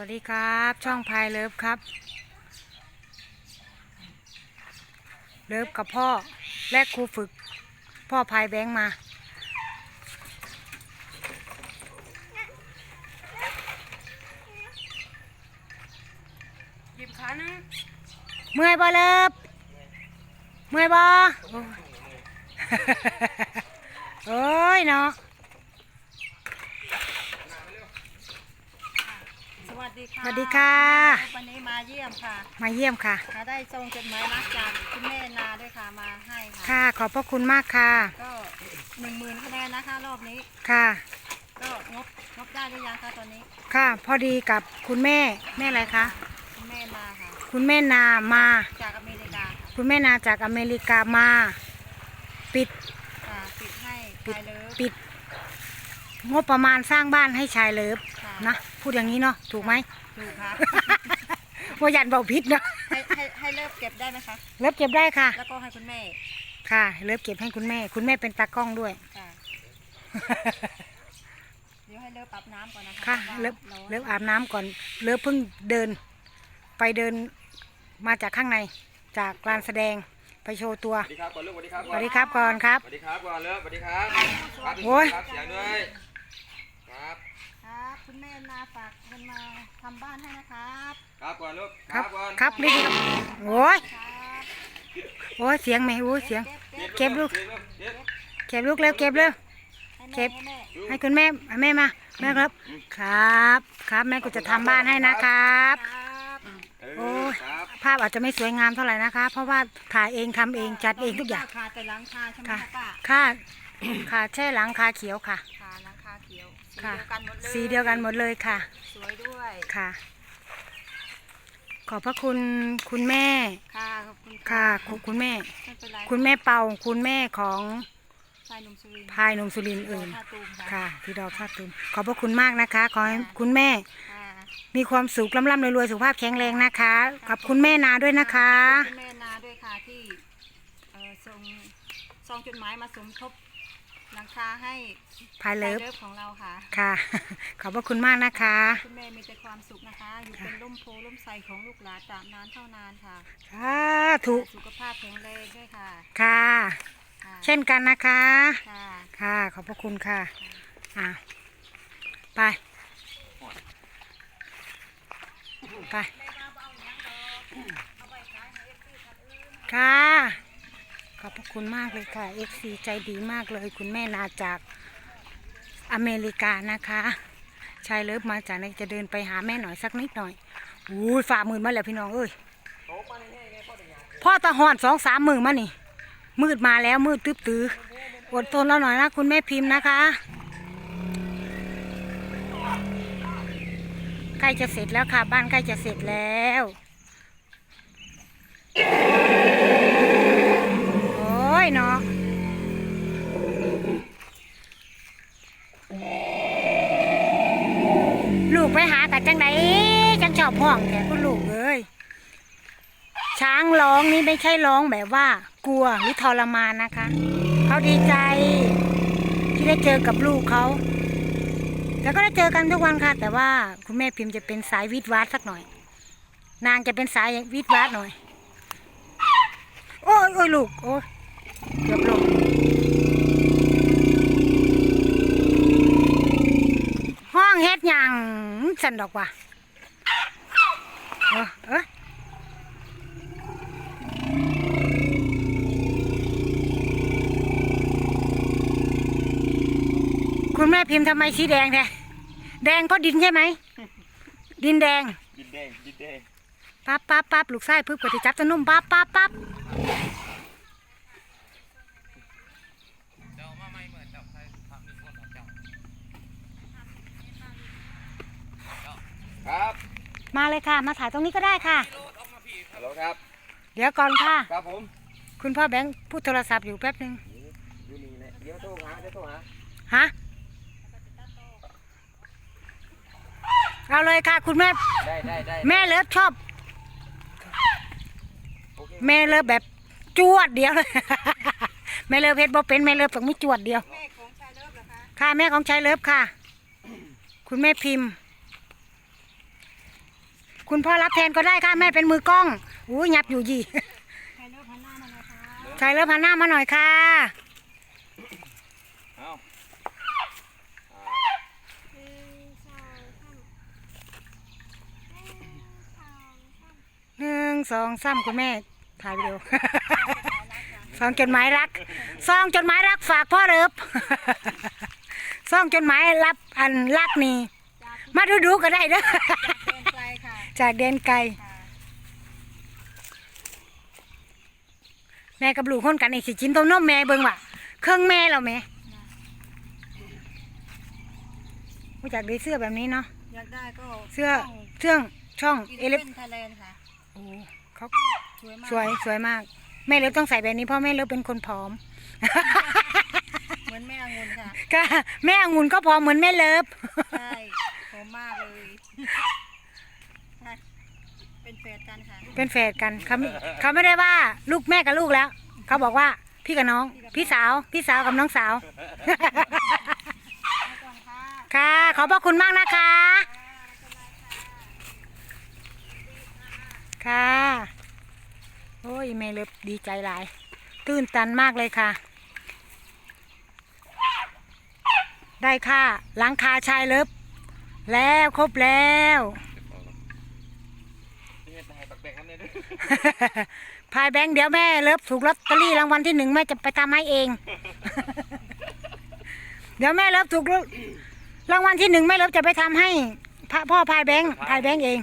วัสดีครับ ช่องพายเลิฟครับ เลิฟกับพ่อและครูฝึก พ่อพายแบงค์มา หยิบขานึงเมื่อยบ่เลิฟเมื่อยบ่โอ้ยโอ้ยเนาะ วัสดีค่ะสวัสดีค่ะ วันนี้มาเยี่ยมค่ะมาเยี่ยมค่ะมาได้ส่งจดหมายรักจากคุณแม่นาด้วยค่ะมาให้ค่ะ ค่ะ ขอบพระคุณมากค่ะ ก็หนึ่งหมื่นคะแนนนะคะรอบนี้ ค่ะ ก็งบงบได้หรือยังคะตอนนี้ค่ะ พอดีกับคุณแม่แม่อะไรคะ คุณแม่นาค่ะ คุณแม่นามา จากอเมริกาค่ะคุณแม่นาจากอเมริกามา ปิดค่ะปิดให้ปิดไปเลยปิด งบประมาณสร้างบ้านให้ชายเลิฟค่ะ นะ พูดอย่างนี้เนาะถูกไหมถูกค่ะว่ายันเบาพิษเนาะให้ให้ให้เลิกเก็บได้ไหมคะเลิฟเก็บได้ค่ะ แล้วก็ให้คุณแม่ค่ะ เลิฟเก็บให้คุณแม่ คุณแม่เป็นตากล้องด้วย ค่ะเดี๋ยวให้เลิกปรับน้ำก่อนนะคะค่ะพราะว่าเลิฟราเลิฟอาบน้ำก่อน เลิฟเพิ่งเดิน ไปเดินมาจากข้างในจากลานแสดงไปโชว์ตัวสวัสดีครับก่อนลูกสวัสดีครับสวัสดีครับก่อนครับ สวัสดีครับก่อนเลิฟสวัสดีครับครับโอ้ย ครับเสียงด้วยครับครับคุณ แม่นาฝากเงินมาทำบ้านให้นะครับครับก่อนลูกครับก่อนครับรีบครับโอ้ยครับโอ้ยเสียงไหมโอ้ยเสียง เก็บลูก เก็บเก็บลูกเร็วเก็บเร็วให้เก็แม่บให้แม่ให้คุณแม่แม่มาแม่ครับ ครับ ครับแม่ก็จะทำบ้านให้นะครับครับเอโอ้อยครับภาพอาจจะไม่สวยงามเท่าไหร่นะคะ เพราะว่าถ่ายเองทำเองจัดเองทุกอย่างขาแต่หลังคาใช่ไหมค่ะคะป้าค่ะค่ะแช่หลังคาเขียวค่ะขาหลัง คาเขียวสีค่ะเดียวกันหมดเลยสีเดียวกันหมดเลยค่ะ สวยด้วยค่ะ ขอบพระคุณคุณแม่ ค่ะขอบคุณค่ะคุณคุณแม่ ไม่เป็นไรคุณแม่เป่าคุณแม่ของชายหนุ่มสุรินทร์พายนมสุรินทร์เอื่นท่าตูมค่ะที่ดอกพาตุนขอบพระคุณมากนะคะ ขอให้คุณแม่ค่ะมีความสุขร่ำร่ำรวยๆสุขภาพแข็งแรงนะคะขอบคุณแม่นาด้วยนะคะคุณแม่นาด้วยค่ะที่เอ่อส่งซองจดหมายมาสมทบ หลังคาให้พายเลิฟเลิฟของเราค่ะ ค่ะ ขอบพระคุณมากนะคะ คุณแม่มีแต่ความสุขนะคะ อยู่เป็นร่มโพล่มไทรของลูกหลานตราบนานเท่านานค่ะสาธุสุขภาพแข็งแรงด้วยค่ะ ค่ะค่ะเช่นกันนะคะค่ะค่ะ ขอบพระคุณค่ะ อะไป ไป ค่ะข อบพระคุณมากเลยค่ะ FC ใจดีมากเลยคุณแม่นาจากอเมริกานะคะชายเลิฟมาจากไหนจะเดินไปหาแม่หน่อยสักนิดหน่อยอุ้ยฝ่ามือมาแล้วพี่น้องเอ้ยพ่อตาหอนสองสามมือมานี่ มืดมาแล้วมืดตึ๊บตื้ออดทนแล้วหน่อยนะคุณแม่พิมพ์นะคะใกล้จะเสร็จแล้วค่ะ บ้านใกล้จะเสร็จแล้ว อยเนาะลูกไปหากันจังไดจังชอบห้องแกคุณลูกเอ้ยช้างร้องนี่ไม่ใช่ร้องแบบว่า กลัวหรือทรมานนะคะเขาดีใจ ที่ได้เจอกับลูกเขาแต่ก็ได้เจอกันทุกวันค่ะ แต่ว่าคุณแม่พิมพ์จะเป็นสายวิทย์วาดสักหน่อย นางจะเป็นสายวิทย์วาดหน่อย โอ้ยโอ้ยลูกโอ้ย เกือบลงห้องเฮ็ดหยังสันดอกว่ะเออเออคุณแม่พิมพ์ทำไมสีแดงแท้แดงเพราะดินใช่ไหม ดินแดง ดินแดง ดินแดง ปั๊บปั๊บปั๊บลูกไส้ปึ๊บก็จะจับจะนุ่มปั๊บปั๊บปั๊บ ครับมาเลยค่ะ มาถ่ายตรงนี้ก็ได้ค่ะ ฮัลโหลครับ เดี๋ยวก่อนค่ะ ครับผมคุณพ่อแบงค์พูดโทรศัพท์อยู่แป๊บนึงอยู่นี่แหละเดี๋ยวโทรหาเดี๋ยวโทรหาฮะเอาเลยค่ะ คุณแม่ได้ได้ได้แม่เลิฟชอบ โอเคแม่เลิฟแบบจวดเดียวเลย แม่เลิฟเพชรบ่เป็นแม่เลิฟต้องมีจวดเดียวแม่ของชายเลิฟเหรอคะค่ะแม่ของชายเลิฟค่ะ คุณแม่พิมพ์ คุณพ่อรับแทนก็ได้ค่ะแม่เป็นมือกล้องอู้ยับอยู่ยี่ใครเลือกพันหน้ามาเลยค่ะชายเลิฟพันหน้ามาหน่อยค่ะเอาอ่าหนึ่งสองสามคุณแม่ถ่ายวิดีโอซองจดหมายรักซองจดหมายรักฝากพ่อเริบซองจดหมายรับอันรักนี่จากมาดูดูๆก็ได้เด้อเดินไกลค่ะ จากเดนไกลค่ะแม่กับลูกคนกันอีกสิจินต้มนมแม่เบิ่งว่ะเครื่องแม่เราแม่รู้จักได้เสื้อแบบนี้เนาะอยากได้ก็เสื้อเสื้องช่องเอเอเลลิฟนไทยแลนด์ค่ะโอ้เขาสวยมากสวยสวยมาก แม่เลิฟต้องใส่แบบนี้เพราะแม่เลิฟเป็นคนผอม เหมือนแม่องุ่นค่ะ ก็แม่องุ่นก็ผอมเหมือนแม่เลิฟใช่หอมมากเลยค่ะ เป็นแฟนกันค่ะเป็นแฝดกันเขาไม่เขาไม่ได้ว่าลูกแม่กับลูกแล้ว เขาบอกว่าพี่กับน้อง พี่สาว พี่สาวกับน้องสาว ไปก่อนค่ะ ค่ะ ขอบพระคุณมากนะคะ ค่ะ โอ้ยแม่เลิฟดีใจหลาย ตื่นตันมากเลยค่ะ ได้ค่ะหลังคาชายเลิฟแล้วครบแล้วนี่ให้ปักแบงค์ครับเนี่ยด้วยพายแบงค์เดี๋ยวแม่เลิฟถูกลอตเตอรี่รางวัลที่หนึ่งแม่จะไปทำให้เอง เดี๋ยวแม่เลิฟถูกรางวัลที่หนึ่งแม่เลิฟจะไปทำให้พระพ่อพายแบงค์พายแบงค์เอง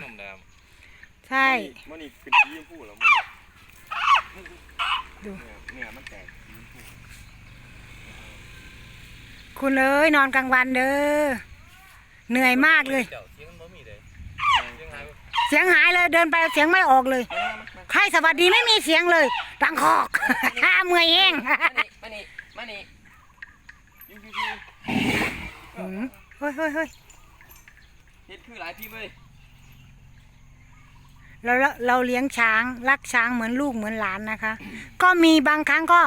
ใช่ มันนี่เป็นสีชมพูเหรอมันดูเนี่ยเนี่ยมันแตกสีชมพูคุณเอ้ยนอนกลางวันเด้อเหนื่อยมากเลยเดี๋ยวเสียง เสียงหายเลยเดินไปเสียงไม่ออกเลยใครสวัสดีไม่มีเสียงเลยดังคอกเมื่อยเองมานี่มานี่ยิ้มยิ้มยิ้มอืมเฮ้ยเฮ้ยเฮ้ยเฮ็ดคือหลายพี่เว้ยเราเราเราเลี้ยงช้างรักช้างเหมือนลูกเหมือนหลานนะคะ ก็มีบางครั้งก็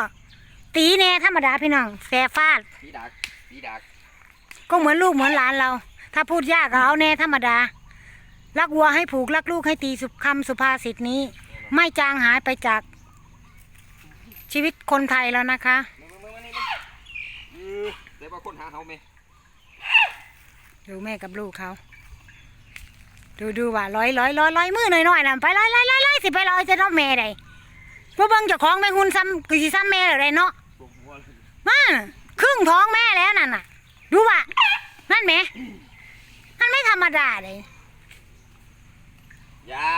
ตีแน่ธรรมดาพี่น้องแฟฟาดสีดักสีดักก็เหมือนลูกเหมือนหลานเรา ถ้าพูดยากก็เอาแน่ธรรมดา รักวัวให้ผูกรักลูกให้ตีสุคำสุภาษิตนี้ ไม่จางหายไปจากชีวิตคนไทยแล้วนะคะมึงมึงมึงมานี่มึงเออเดี๋ยวว่าคนหาเขาไหมดูแม่กับลูกเขา ดูดูว่าร้อยร้อยร้อยร้อยมือหน่อยหน่อยนะไปร้อยร้อยร้อยร้อยสิไปร้อยจะน้องแม่ได้พวกเบิ่งเจ้าของแม่หุ่นซ้ำคือสิซ้ำแม่เลยเนาะปวดหัวเลยมาครึ่งท้องแม่แล้วนั่นน่ะ ดูว่านั่นแหมมันไม่ธรรมดาเลยอ ย่า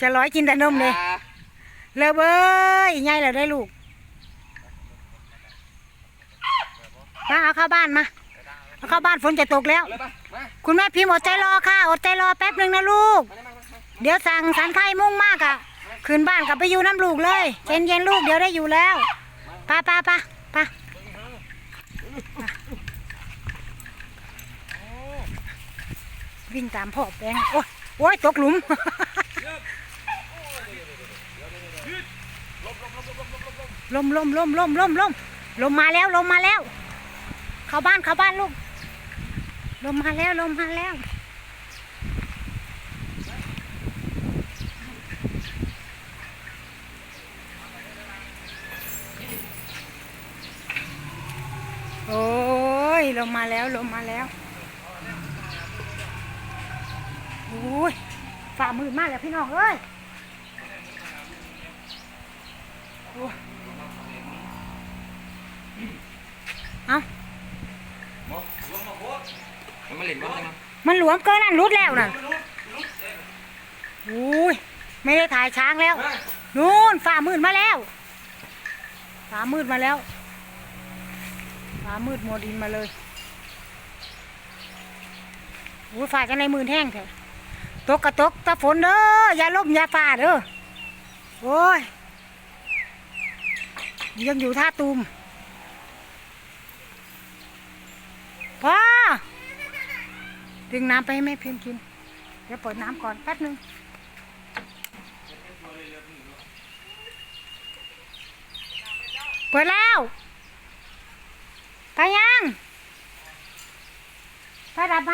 จะร้อยกินแต่นมเลยอย่าเลอเบ้ยไงเราได้ลูก มาเอาเข้าบ้านมา เอาเข้าบ้านฝนจะตกแล้วเอาเลยปะมาคุณแม่พิมพ์อดใจรอค่ะ อดใจรอแป๊บหนึ่งนะลูกมาเลยมามามาเดี๋ยวสั่งสันไข่มุ่งมากอะคืนบ้านกลับไปอยู่น้ำลูกเลย เย็นเย็นๆลูกเดี๋ยวได้อยู่แล้วไป้าป้าป้าป้า วิ่งตามพ่อแปงโอ้ยโอ้ยตกหลุมลมลมลมลมลมลมลมมาแล้วลมมาแล้ว เข้าบ้านเข้าบ้านลูกลมมาแล้วลมมาแล้วโอ้ยลมมาแล้วลมมาแล้วโอ้ย ฝ่ามือมากเลยพี่น้องเอ้ยโอ้ยเอามันมาเล่นบอลได้มั้ยมันหลวมเกินนั่นรุดแล้วนั่นโอ้ยไม่ได้ถ่ายช้างแล้ว นู่นฝ่ามืดมาแล้ว ฝ่ามืดมาแล้ว ฝ่ามืดโมดินมาเลยโอ้ยฝ่าจะในมือแห้งแท้ ตกกระตกตะฝนเด้ออย่าลมอย่าฝ่าเด้อโอ้ยยังอยู่ท่าตูมพ่อดึงน้ำไปให้แม่เพิมพ์กิน เดี๋ยวเปิดน้ำก่อนแป๊บหนึงเปิดแล้ว ไปยัง ไฟดับไหม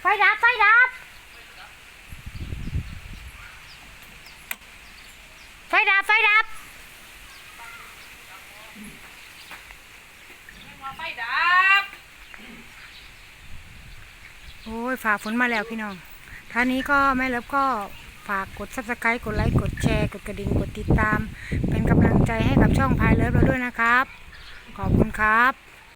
ไฟดับ ไฟดับ ฟดับ ไฟดับไฟดับ โอ้ย ฝ่าฝนมาแล้วพี่น้องท่านี้ก็แม่เลิฟก็ฝากกด subscribe กดไลค์กดแชร์ กดกระดิ่งกดติดตาม เป็นกำลังใจให้กับช่องพายเลิฟเราด้วยนะครับ ขอบคุณครับ